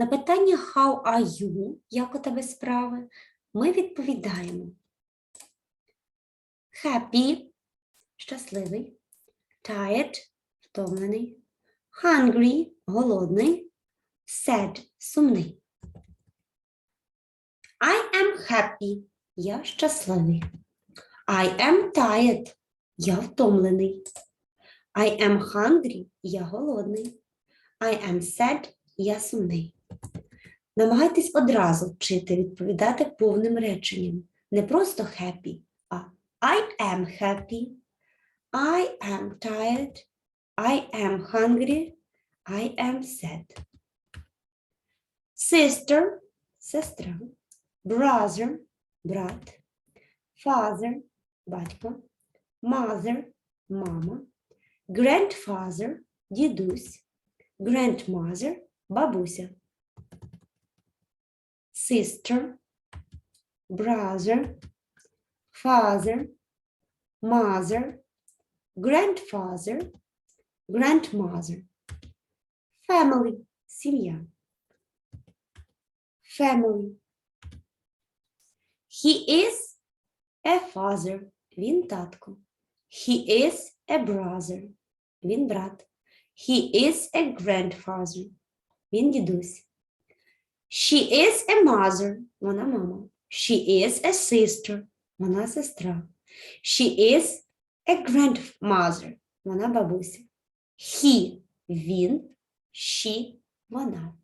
На питання How are you? Як у тебе справи? Ми відповідаємо Happy щасливий, tired втомлений, hungry голодний, sad сумний. I am happy. Я щасливий. I am tired. Я втомлений. I am hungry. Я голодний. I am sad. Я сумний. Намагайтесь одразу вчити відповідати повним реченням. Не просто happy, а I am happy. I am tired. I am hungry. I am sad. Sister сестра. Brother брат. Father батько. Mother мама. Grandfather дідусь. Grandmother бабуся. Sister brother father mother grandfather grandmother family сім'я family he is a father він татко he is a brother він брат he is a grandfather він дідусь she is a mother вона мама she is a sister вона сестра she is a grandmother вона бабуся he він she вона